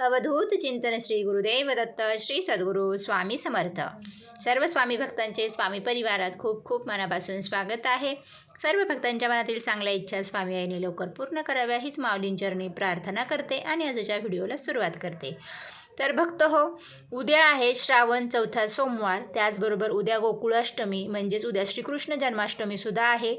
अवधूत चिंतन श्री गुरुदेव दत्त श्री सद्गुरू स्वामी समर्थ. सर्व स्वामी भक्तांचे स्वामी परिवारात खूप खूप मनापासून स्वागत आहे. सर्व भक्तांच्या मनातील चांगल्या इच्छा स्वामी आईने लवकर पूर्ण कराव्या हीच माऊलींचरणी प्रार्थना करते आणि आजच्या व्हिडिओला सुरुवात करते. तर भक्त हो उद्या आहे श्रावण चौथा सोमवार त्याचबरोबर उद्या गोकुळाष्टमी म्हणजेच उद्या श्रीकृष्ण जन्माष्टमीसुद्धा आहे.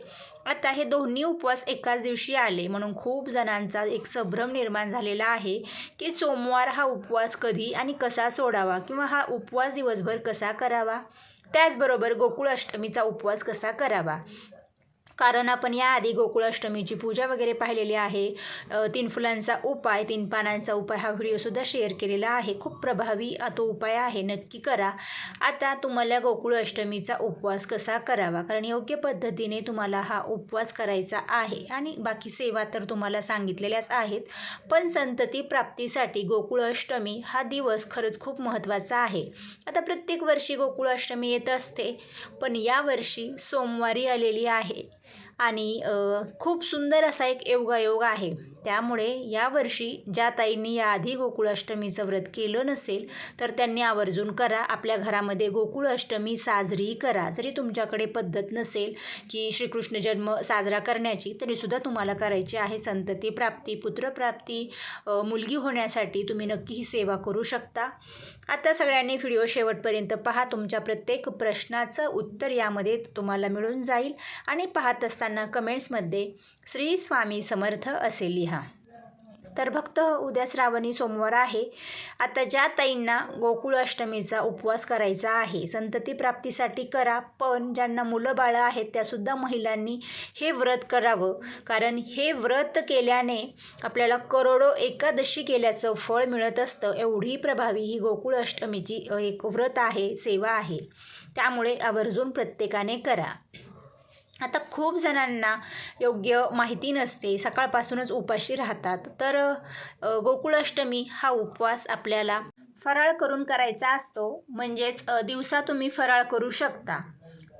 आता हे दोन्ही उपवास एकाच दिवशी आले म्हणून खूप जणांचा एक संभ्रम निर्माण झालेला आहे की सोमवार हा उपवास कधी आणि कसा सोडावा किंवा हा उपवास दिवसभर कसा करावा? त्याचबरोबर गोकुळाष्टमीचा उपवास कसा करावा? कारण आपण याआधी गोकुळाष्टमीची पूजा वगैरे पाहिलेली आहे. तीन फुलांचा उपाय तीन पानांचा उपाय हा व्हिडिओसुद्धा शेअर केलेला आहे. खूप प्रभावी तो उपाय आहे. नक्की करा. आता तुम्हाला गोकुळाष्टमीचा उपवास कसा करावा? कारण योग्य पद्धतीने तुम्हाला हा उपवास करायचा आहे. आणि बाकी सेवा तर तुम्हाला सांगितलेल्याच आहेत. पण संतती प्राप्तीसाठी गोकुळाष्टमी हा दिवस खरंच खूप महत्त्वाचा आहे. आता प्रत्येक वर्षी गोकुळाष्टमी येत असते. पण यावर्षी सोमवारी आलेली आहे. आणि खूप सुंदर असा एक योगायोग आहे. त्यामुळे यावर्षी ज्या ताईंनी याआधी गोकुळाष्टमीचं व्रत केलं नसेल तर त्यांनी आवर्जून करा. आपल्या घरामध्ये गोकुळाष्टमी साजरी करा. जरी तुमच्याकडे पद्धत नसेल की श्रीकृष्ण जन्म साजरा करण्याची तरीसुद्धा तुम्हाला करायची आहे संतती प्राप्ती पुत्रप्राप्ती मुलगी होण्यासाठी तुम्ही नक्की ही सेवा करू शकता. आता सगळ्यांनी व्हिडिओ शेवटपर्यंत पहा. तुमच्या प्रत्येक प्रश्नाचं उत्तर यामध्ये तुम्हाला मिळून जाईल. आणि पाहत असताना कमेंट्समध्ये श्री स्वामी समर्थ असे लिहा. तर भक्त उद्या श्रावणी सोमवार आहे. आता ज्या ताईंना गोकुळाष्टमीचा उपवास करायचा आहे संतती प्राप्तीसाठी करा पण ज्यांना मुलं बाळं आहेत त्यासुद्धा महिलांनी हे व्रत करावं. कारण हे व्रत केल्याने आपल्याला करोडो एकादशी केल्याचं फळ मिळत असतं. एवढी प्रभावी ही गोकुळाष्टमीची अष्टमीची एक व्रत आहे सेवा आहे. त्यामुळे आवर्जून प्रत्येकाने करा. आता खूप जणांना योग्य माहिती नसते सकाळपासूनच उपाशी राहतात. तर गोकुळाष्टमी हा उपवास आपल्याला फराळ करून करायचा असतो. म्हणजेच दिवसा तुम्ही फराळ करू शकता.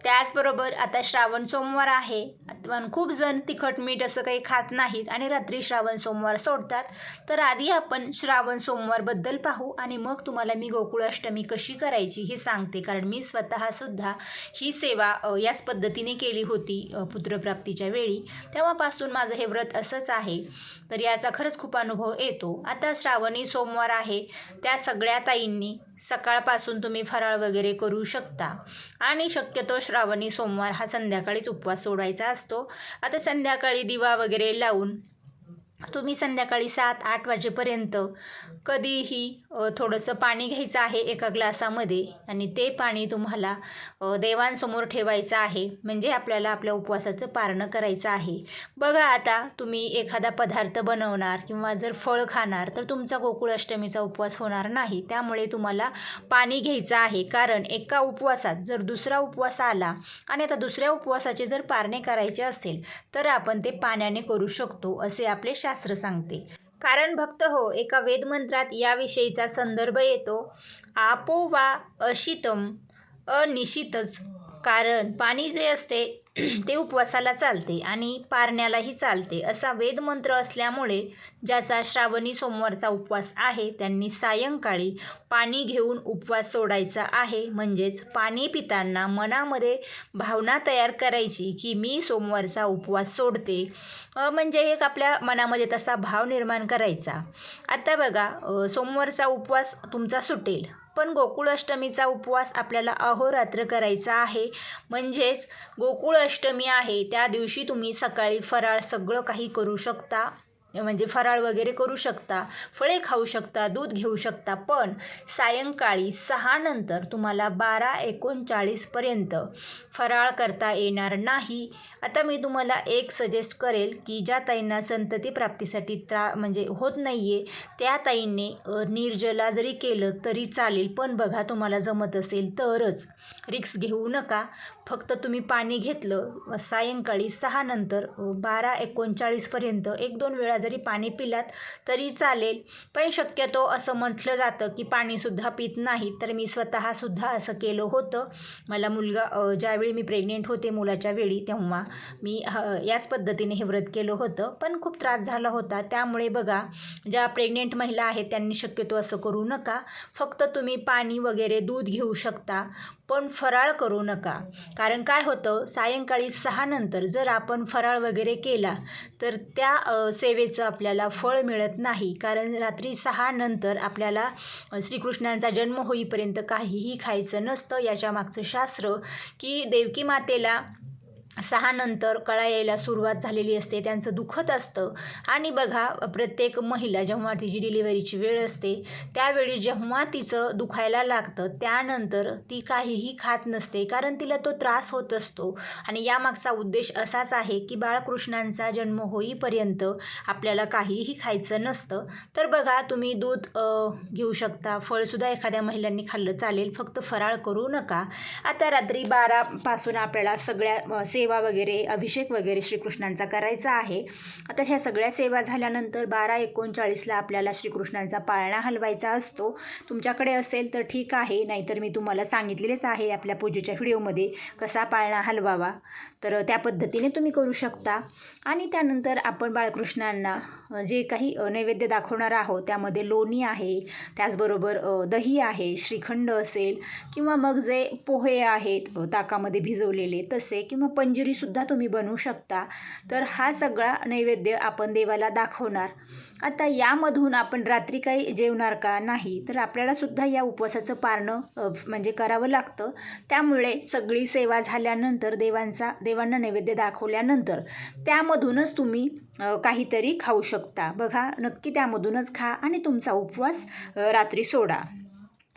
त्याचबरोबर आता श्रावण सोमवार आहे. पण खूप जण तिखट मीठ असं काही खात नाहीत आणि रात्री श्रावण सोमवार सोडतात. तर आधी आपण श्रावण सोमवारबद्दल पाहू आणि मग तुम्हाला मी गोकुळाष्टमी कशी करायची हे सांगते. कारण मी स्वतःसुद्धा ही सेवा याच पद्धतीने केली होती पुत्रप्राप्तीच्या वेळी. तेव्हापासून माझं हे व्रत असंच आहे. तर याचा खरंच खूप अनुभव येतो. आता श्रावणी सोमवार आहे. त्या सगळ्या ताईंनी सकाळपासून तुम्ही फराळ वगैरे करू शकता. आणि शक्यतो श्रावणी सोमवार हा संध्याकाळीच उपवास सोडायचा असतो. आता संध्याकाळी दिवा वगैरे लावून तुम्ही संध्याकाळी सात आठ वाजेपर्यंत कधीही थोडंसं पाणी घ्यायचं आहे एका ग्लासामध्ये आणि ते पाणी तुम्हाला देवांसमोर ठेवायचं आहे. म्हणजे आपल्याला आपल्या उपवासाचं पारणं करायचं आहे. बघा आता तुम्ही एखादा पदार्थ बनवणार किंवा जर फळ खाणार तर तुमचा गोकुळाष्टमीचा उपवास होणार नाही. त्यामुळे तुम्हाला पाणी घ्यायचं आहे. कारण एका उपवासात जर दुसरा उपवास आला आणि आता दुसऱ्या उपवासाचे जर पारणे करायचे असेल तर आपण ते पाण्याने करू शकतो असे आपले शा शास्त्र सांगते. कारण भक्त हो एका वेदमंत्रात याविषयीचा संदर्भ येतो. आपो वा अशितम अनिशितच. कारण पाणी जे असते ते उपवासाला चालते आणि पारण्यालाही चालते. असा वेदमंत्र असल्यामुळे ज्याचा श्रावणी सोमवारचा उपवास आहे त्यांनी सायंकाळी पाणी घेऊन उपवास सोडायचा आहे. म्हणजेच पाणी पिताना मनामध्ये भावना तयार करायची की मी सोमवारचा उपवास सोडते. म्हणजे एक आपल्या मनामध्ये तसा भाव निर्माण करायचा. आता बघा सोमवारचा उपवास तुमचा सुटेल. पण गोकुळाष्टमीचा उपवास आपल्याला अहोरात्र करायचा आहे. म्हणजेच गोकुळाष्टमी आहे. त्या दिवशी तुम्ही सकाळी फराळ सगळं काही करू शकता. म्हणजे फराळ वगैरे करू शकता. फळे खाऊ शकता. दूध घेऊ शकता. पण सायंकाळी सहा नंतर तुम्हाला बारा एकोणचाळीसपर्यंत फराळ करता येणार नाही. आता मी तुम्हाला एक सजेस्ट करेल की ज्या ताईंना संतती प्राप्तीसाठी त्रा म्हणजे होत नाही आहे त्या ताईंनी निर्जला जरी केलं तरी चालेल पण बघा तुम्हाला जमत असेल तरच. रिक्स घेऊ नका. फक्त तुम्ही पाणी घेतलं सायंकाळी सहा नंतर बारा एकोणचाळीसपर्यंत एक दोन वेळा जरी पाणी पिलात तरी चालेल. पण शक्यतो असं म्हटलं जातं की पाणीसुद्धा पित नाही तर मी स्वतःसुद्धा असं केलं होतं. मला मुलगा ज्यावेळी मी प्रेग्नेंट होते मुलाच्या वेळी तेव्हा. मी ह याच पद्धतीने हे व्रत केलं होतं पण खूप त्रास झाला होता. त्यामुळे बघा ज्या प्रेग्नेंट महिला आहेत त्यांनी शक्यतो असं करू नका. फक्त तुम्ही पाणी वगैरे दूध घेऊ शकता पण फराळ करू नका. कारण काय होतं सायंकाळी सहा नंतर जर आपण फराळ वगैरे केला तर त्या सेवेचं आपल्याला फळ मिळत नाही. कारण रात्री सहा नंतर आपल्याला श्रीकृष्णांचा जन्म होईपर्यंत काहीही खायचं नसतं. याच्या मागचं शास्त्र की देवकी मातेला सहानंतर कळा यायला सुरुवात झालेली असते त्यांचं दुखत असतं. आणि बघा प्रत्येक महिला जेव्हा तिची डिलिव्हरीची वेळ असते त्यावेळी जेव्हा तिचं दुखायला लागतं त्यानंतर ती काहीही खात नसते कारण तिला तो त्रास होत असतो. आणि यामागचा उद्देश असाच आहे की बाळकृष्णांचा जन्म होईपर्यंत आपल्याला काहीही खायचं नसतं. तर बघा तुम्ही दूध घेऊ शकता फळसुद्धा एखाद्या महिलांनी खाल्लं चालेल फक्त फराळ करू नका. आता रात्री बारापासून आपल्याला सगळ्या सेवा सेवा वगैरे अभिषेक वगैरे श्रीकृष्णांचा करायचा आहे. आता ह्या सगळ्या सेवा झाल्यानंतर बारा एकोणचाळीसला आपल्याला श्रीकृष्णांचा पाळणा हलवायचा असतो. तुमच्याकडे असेल तर ठीक आहे नाहीतर मी तुम्हाला सांगितलेलेच आहे आपल्या पूजेच्या व्हिडिओमध्ये कसा पाळणा हलवावा. तर त्या पद्धतीने तुम्ही करू शकता. आणि त्यानंतर आपण बाळकृष्णांना जे काही नैवेद्य दाखवणार आहोत त्यामध्ये लोणी आहे त्याचबरोबर दही आहे श्रीखंड असेल किंवा मग जे पोहे आहेत ताकामध्ये भिजवलेले तसे किंवा पंजिरीसुद्धा तुम्ही बनवू शकता. तर हा सगळा नैवेद्य आपण देवाला दाखवणार. आता यामधून आपण रात्री काही जेवणार का नाही तर आपल्यालासुद्धा या उपवासाचं पारणं म्हणजे करावं लागतं. त्यामुळे सगळी सेवा झाल्यानंतर देवांचा देवांना नैवेद्य दाखवल्यानंतर त्यामधूनच तुम्ही काहीतरी खाऊ शकता. बघा नक्की त्यामधूनच खा आणि तुमचा उपवास रात्री सोडा.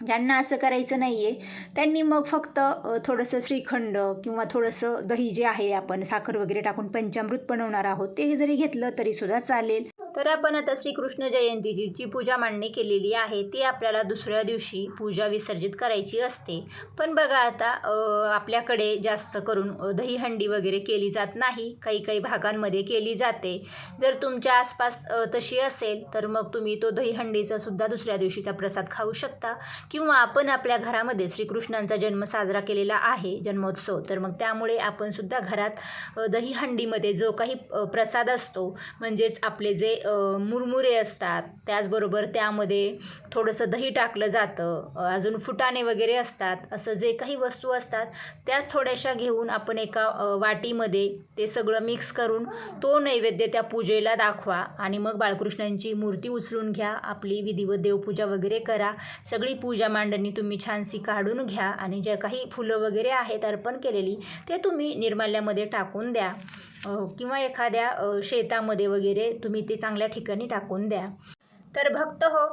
ज्यांना असं करायचं नाही आहे त्यांनी मग फक्त थोडंसं श्रीखंड किंवा थोडंसं दही जे आहे आपण साखर वगैरे टाकून पंचामृत बनवणार आहोत ते जरी घेतलं तरीसुद्धा चालेल. तर आपण आता श्रीकृष्ण जयंतीची जी पूजा मांडणी केलेली आहे. ती आपल्याला दुसऱ्या दिवशी पूजा विसर्जित करायची असते. पण बघा आता आपल्याकडे जास्त करून दहीहंडी वगैरे केली जात नाही. काही काही भागांमध्ये केली जाते. जर तुमच्या आसपास तशी असेल तर मग तुम्ही तो दहीहंडीचा सुद्धा दुसऱ्या दिवशीचा प्रसाद खाऊ शकता. किंवा आपण आपल्या घरामध्ये श्रीकृष्णांचा जन्म साजरा केलेला आहे जन्मोत्सव तर मग त्यामुळे आपण सुद्धा घरात दहीहंडीमध्ये जो काही प्रसाद असतो म्हणजेच आपले जे मुरमुरे असतात. त्याचबरोबर त्यामध्ये थोडंसं दही टाकलं जातं. अजून फुटाणे वगैरे असतात. असं जे काही वस्तू असतात त्याच थोड्याशा घेऊन आपण एका वाटीमध्ये ते सगळं मिक्स करून तो नैवेद्य त्या पूजेला दाखवा आणि मग बाळकृष्णांची मूर्ती उचलून घ्या. आपली विधिवत देवपूजा वगैरे करा. सगळी पूजा मांडणी तुम्ही छानशी काढून घ्या आणि ज्या काही फुलं वगैरे आहेत अर्पण केलेली ते तुम्ही निर्माल्यामध्ये टाकून द्या. किंवा एखाद्या शेतामध्ये वगैरे तुम्ही ते चांगल्या ठिकाणी टाकून द्या. तर भक्त हो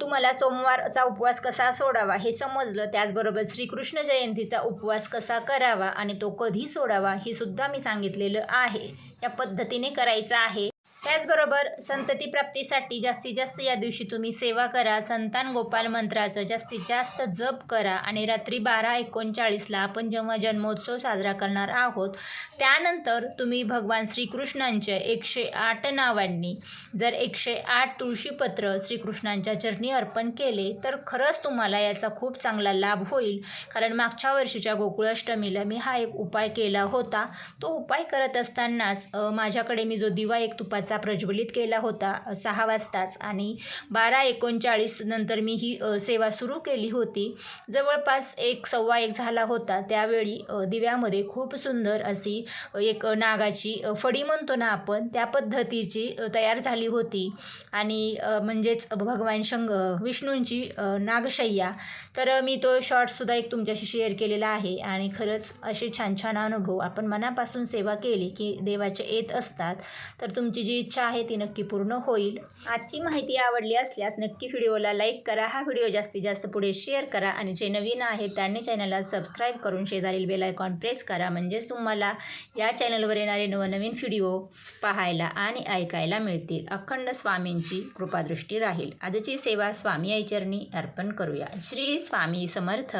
तुम्हाला सोमवारचा उपवास कसा सोडावा हे समजलं. त्याचबरोबर श्रीकृष्ण जयंतीचा उपवास कसा करावा आणि तो कधी सोडावा हे सुद्धा मी सांगितलेलं आहे. या पद्धतीने करायचं आहे. त्याचबरोबर संतती प्राप्तीसाठी जास्तीत जास्त या दिवशी तुम्ही सेवा करा. संतान गोपाल मंत्राचं जास्तीत जास्त जप करा आणि रात्री बारा एकोणचाळीसला आपण जेव्हा जन्मोत्सव साजरा करणार आहोत त्यानंतर तुम्ही भगवान श्रीकृष्णांच्या एकशे आठ नावांनी जर एकशे आठ तुळशीपत्र श्रीकृष्णांच्या चरणी अर्पण केले तर खरंच तुम्हाला याचा खूप चांगला लाभ होईल. कारण मागच्या वर्षीच्या गोकुळाष्टमीला मी हा एक उपाय केला होता. तो उपाय करत असतानाच माझ्याकडे मी जो दिवा एक तुपाचा प्रज्वलित केला होता सहा वाजताच. आणि बारा एकोणचाळीस नंतर मी ही सेवा सुरू केली होती. जवळपास एक सव्वा एक झाला होता. त्यावेळी दिव्यामध्ये खूप सुंदर अशी एक नागाची फडी म्हणतो ना आपण त्या पद्धतीची तयार झाली होती. आणि म्हणजेच भगवान शंग विष्णूंची नागशय्या. तर मी तो शॉर्टसुद्धा एक तुमच्याशी शेअर केलेला आहे. आणि खरंच असे छान छान अनुभव आपण मनापासून सेवा केली की देवाचे येत असतात. तर तुमची जी इच्छा आहे ती नक्की पूर्ण होईल. आजची माहिती आवडली असल्यास नक्की व्हिडिओला लाईक करा हा व्हिडिओ जास्तीत जास्त पुढे शेअर करा आणि जे नवीन आहेत त्यांनी चॅनलला सबस्क्राईब करून शेजारील बेल आयकॉन प्रेस करा. म्हणजेच तुम्हाला या चॅनलवर येणारे नवनवीन व्हिडिओ पाहायला आणि ऐकायला मिळतील. अखंड स्वामींची कृपादृष्टी राहील. आजची सेवा स्वामी आईचरणी अर्पण करूया. श्री स्वामी समर्थ.